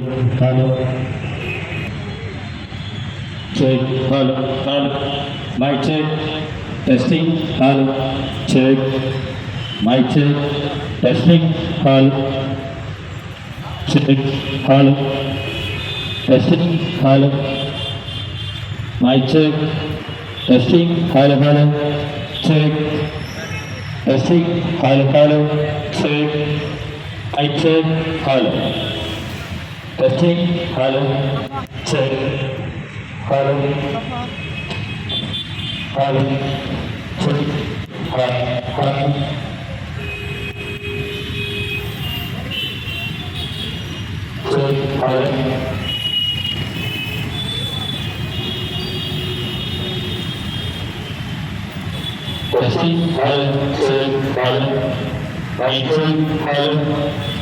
Hello. Check. Hello. Hello. Mic check. Testing. Hello. Check. Mic check. Testing. Hello. Check. Hello. Testing. Hello. Mic check. Testing. Hello. Hello. Check. Testing. Hello. Hello. Check. Mic check. Hello. Testing. Hello. Check. Hello. Hello. Check. Hello. Hello. Check. Hello. Hello. Hello. Hello. Check.